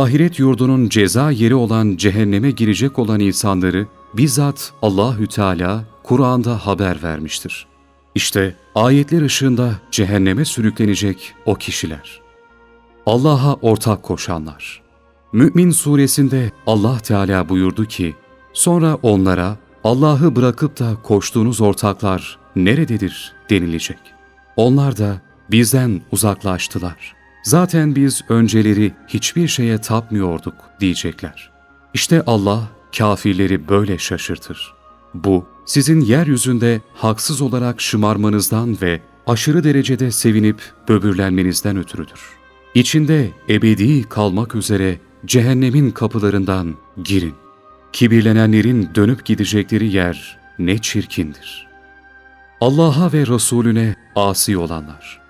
ahiret yurdunun ceza yeri olan cehenneme girecek olan insanları bizzat Allahü Teala Kur'an'da haber vermiştir. İşte ayetler ışığında cehenneme sürüklenecek o kişiler. Allah'a ortak koşanlar. Mü'min suresinde Allah Teala buyurdu ki, sonra onlara Allah'ı bırakıp da koştuğunuz ortaklar nerededir denilecek. Onlar da bizden uzaklaştılar. Zaten biz önceleri hiçbir şeye tapmıyorduk diyecekler. İşte Allah kafirleri böyle şaşırtır. Bu sizin yeryüzünde haksız olarak şımarmanızdan ve aşırı derecede sevinip böbürlenmenizden ötürüdür. İçinde ebedi kalmak üzere cehennemin kapılarından girin. Kibirlenenlerin dönüp gidecekleri yer ne çirkindir. Allah'a ve Resulüne asi olanlar.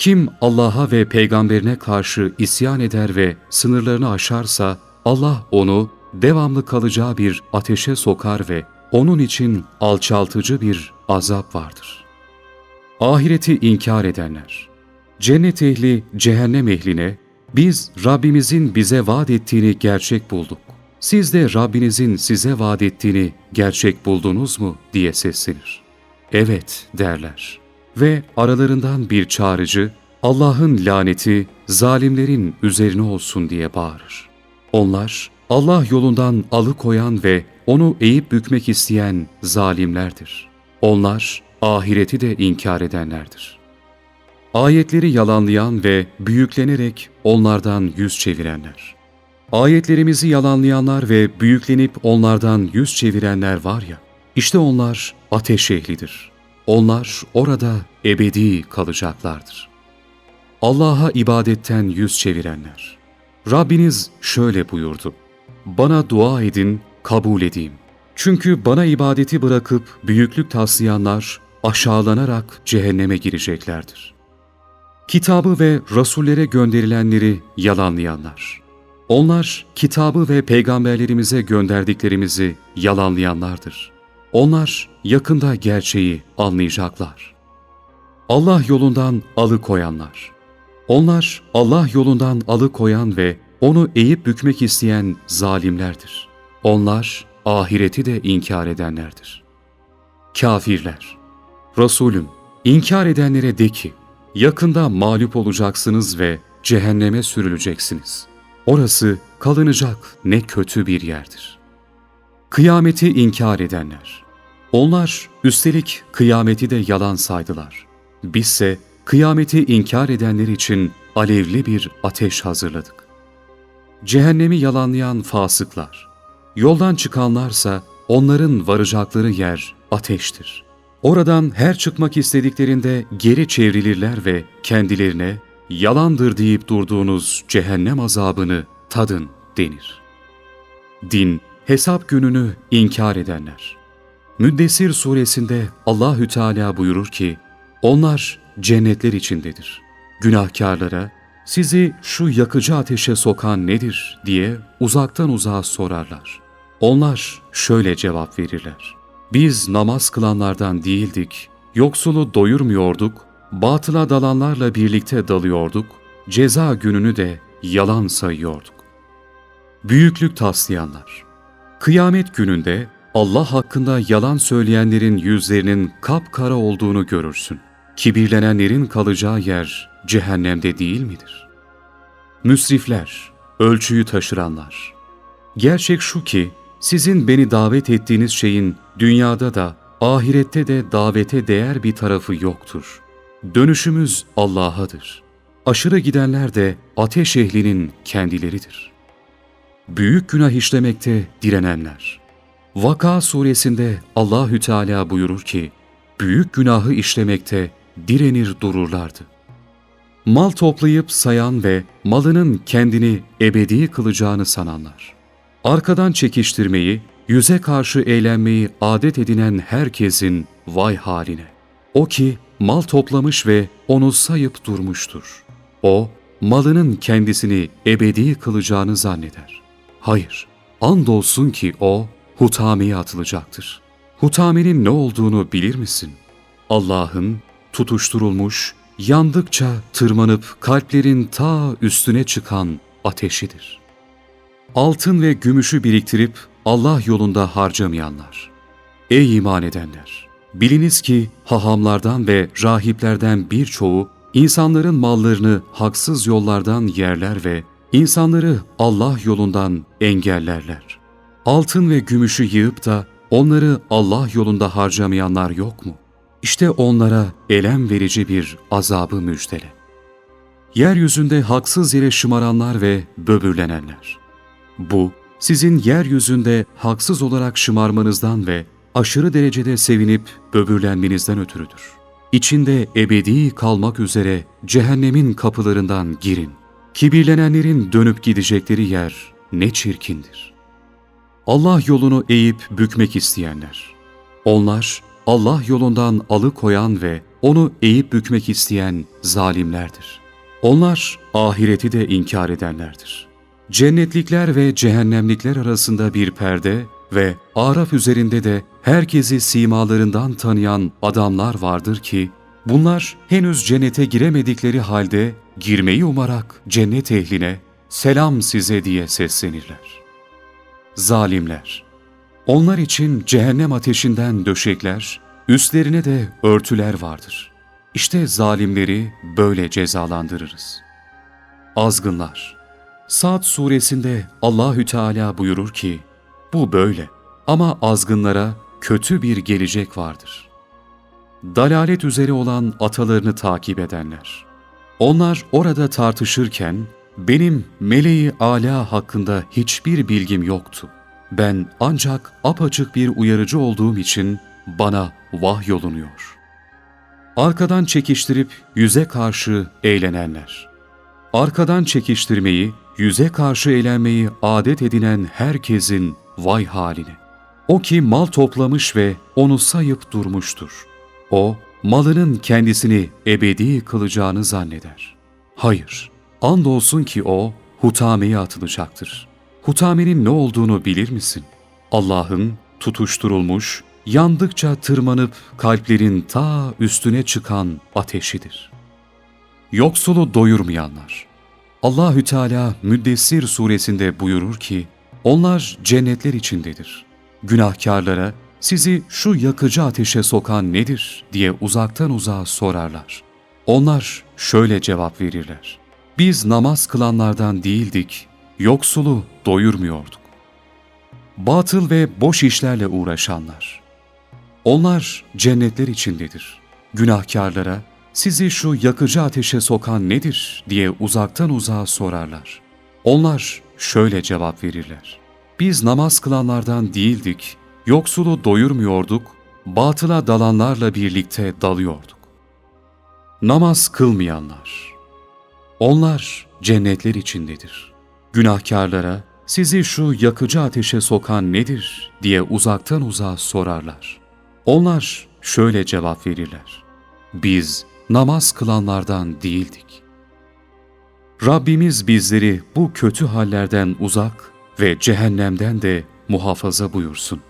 Kim Allah'a ve peygamberine karşı isyan eder ve sınırlarını aşarsa Allah onu devamlı kalacağı bir ateşe sokar ve onun için alçaltıcı bir azap vardır. Ahireti inkar edenler. Cennet ehli cehennem ehline biz Rabbimizin bize vaat ettiğini gerçek bulduk. Siz de Rabbinizin size vaat ettiğini gerçek buldunuz mu diye seslenir. Evet derler. Ve aralarından bir çağrıcı Allah'ın laneti zalimlerin üzerine olsun diye bağırır. Onlar Allah yolundan alıkoyan ve onu eğip bükmek isteyen zalimlerdir. Onlar ahireti de inkar edenlerdir. Ayetleri yalanlayan ve büyüklenerek onlardan yüz çevirenler. Ayetlerimizi yalanlayanlar ve büyüklenip onlardan yüz çevirenler var ya, işte onlar ateş ehlidir. Onlar orada ebedi kalacaklardır. Allah'a ibadetten yüz çevirenler. Rabbiniz şöyle buyurdu. Bana dua edin, kabul edeyim. Çünkü bana ibadeti bırakıp büyüklük taslayanlar aşağılanarak cehenneme gireceklerdir. Kitabı ve rasullere gönderilenleri yalanlayanlar. Onlar kitabı ve peygamberlerimize gönderdiklerimizi yalanlayanlardır. Onlar yakında gerçeği anlayacaklar. Allah yolundan alıkoyanlar. Onlar Allah yolundan alıkoyan ve onu eğip bükmek isteyen zalimlerdir. Onlar ahireti de inkar edenlerdir. Kafirler Resulüm, inkar edenlere de ki, yakında mağlup olacaksınız ve cehenneme sürüleceksiniz. Orası kalınacak ne kötü bir yerdir. Kıyameti inkar edenler. Onlar üstelik kıyameti de yalan saydılar. Bizse kıyameti inkar edenler için alevli bir ateş hazırladık. Cehennemi yalanlayan fasıklar. Yoldan çıkanlarsa onların varacakları yer ateştir. Oradan her çıkmak istediklerinde geri çevrilirler ve kendilerine yalandır deyip durduğunuz cehennem azabını tadın denir. Din, hesap gününü inkar edenler. Müddessir suresinde Allahü Teala buyurur ki, onlar cennetler içindedir. Günahkarlara, sizi şu yakıcı ateşe sokan nedir diye uzaktan uzağa sorarlar. Onlar şöyle cevap verirler. Biz namaz kılanlardan değildik, yoksulu doyurmuyorduk, batıla dalanlarla birlikte dalıyorduk, ceza gününü de yalan sayıyorduk. Büyüklük taslayanlar Kıyamet gününde Allah hakkında yalan söyleyenlerin yüzlerinin kapkara olduğunu görürsün. Kibirlenenlerin kalacağı yer cehennemde değil midir? Müsrifler, ölçüyü taşıranlar. Gerçek şu ki, sizin beni davet ettiğiniz şeyin dünyada da ahirette de davete değer bir tarafı yoktur. Dönüşümüz Allah'adır. Aşırı gidenler de ateş ehlinin kendileridir. Büyük günah işlemekte direnenler. Vaka suresinde Allahü Teala buyurur ki, büyük günahı işlemekte direnir dururlardı. Mal toplayıp sayan ve malının kendini ebedi kılacağını sananlar. Arkadan çekiştirmeyi, yüze karşı eğlenmeyi adet edinen herkesin vay haline. O ki mal toplamış ve onu sayıp durmuştur. O, malının kendisini ebedi kılacağını zanneder. Hayır, andolsun ki o, hutameye atılacaktır. Hutamenin ne olduğunu bilir misin? Allah'ın tutuşturulmuş, yandıkça tırmanıp kalplerin ta üstüne çıkan ateşidir. altın ve gümüşü biriktirip Allah yolunda harcamayanlar. Ey iman edenler! Biliniz ki hahamlardan ve rahiplerden birçoğu insanların mallarını haksız yollardan yerler ve insanları Allah yolundan engellerler. Altın ve gümüşü yığıp da onları Allah yolunda harcamayanlar yok mu? İşte onlara elem verici bir azabı müjdele. Yeryüzünde haksız yere şımaranlar ve böbürlenenler. Bu, sizin yeryüzünde haksız olarak şımarmanızdan ve aşırı derecede sevinip böbürlenmenizden ötürüdür. İçinde ebedi kalmak üzere cehennemin kapılarından girin. Kibirlenenlerin dönüp gidecekleri yer ne çirkindir. Allah yolunu eğip bükmek isteyenler. Onlar Allah yolundan alıkoyan ve onu eğip bükmek isteyen zalimlerdir. Onlar ahireti de inkar edenlerdir. Cennetlikler ve cehennemlikler arasında bir perde ve Araf üzerinde de herkesi simalarından tanıyan adamlar vardır ki, bunlar henüz cennete giremedikleri halde girmeyi umarak cennet ehline selam size diye seslenirler. Zalimler Onlar için cehennem ateşinden döşekler, üstlerine de örtüler vardır. İşte zalimleri böyle cezalandırırız. Azgınlar Saat suresinde Allahü Teala buyurur ki, bu böyle ama azgınlara kötü bir gelecek vardır. Dalalet üzere olan atalarını takip edenler. Onlar orada tartışırken benim meleği ala hakkında hiçbir bilgim yoktu. Ben ancak apaçık bir uyarıcı olduğum için bana vahyolunuyor. Arkadan çekiştirip yüze karşı eğlenenler. Arkadan çekiştirmeyi, yüze karşı eğlenmeyi adet edinen herkesin vay haline. O ki mal toplamış ve onu sayıp durmuştur. O, malının kendisini ebedi kılacağını zanneder. Hayır, andolsun ki o, hutameye atılacaktır. Hutamenin ne olduğunu bilir misin? Allah'ın tutuşturulmuş, yandıkça tırmanıp kalplerin ta üstüne çıkan ateşidir. Yoksulu doyurmayanlar. Allahü Teala Müddessir suresinde buyurur ki, onlar cennetler içindedir. Günahkarlara sizi şu yakıcı ateşe sokan nedir diye uzaktan uzağa sorarlar. Onlar şöyle cevap verirler. Biz namaz kılanlardan değildik, yoksulu doyurmuyorduk. Batıl ve boş işlerle uğraşanlar. Onlar cennetler içindedir. Günahkarlara sizi şu yakıcı ateşe sokan nedir diye uzaktan uzağa sorarlar. Onlar şöyle cevap verirler. Biz namaz kılanlardan değildik, yoksulu doyurmuyorduk, batıla dalanlarla birlikte dalıyorduk. Namaz kılmayanlar. Onlar cennetler içindedir. Günahkarlara sizi şu yakıcı ateşe sokan nedir diye uzaktan uzağa sorarlar. Onlar şöyle cevap verirler. Biz namaz kılanlardan değildik. Rabbimiz bizleri bu kötü hallerden uzak ve cehennemden de muhafaza buyursun.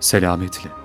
Selametle.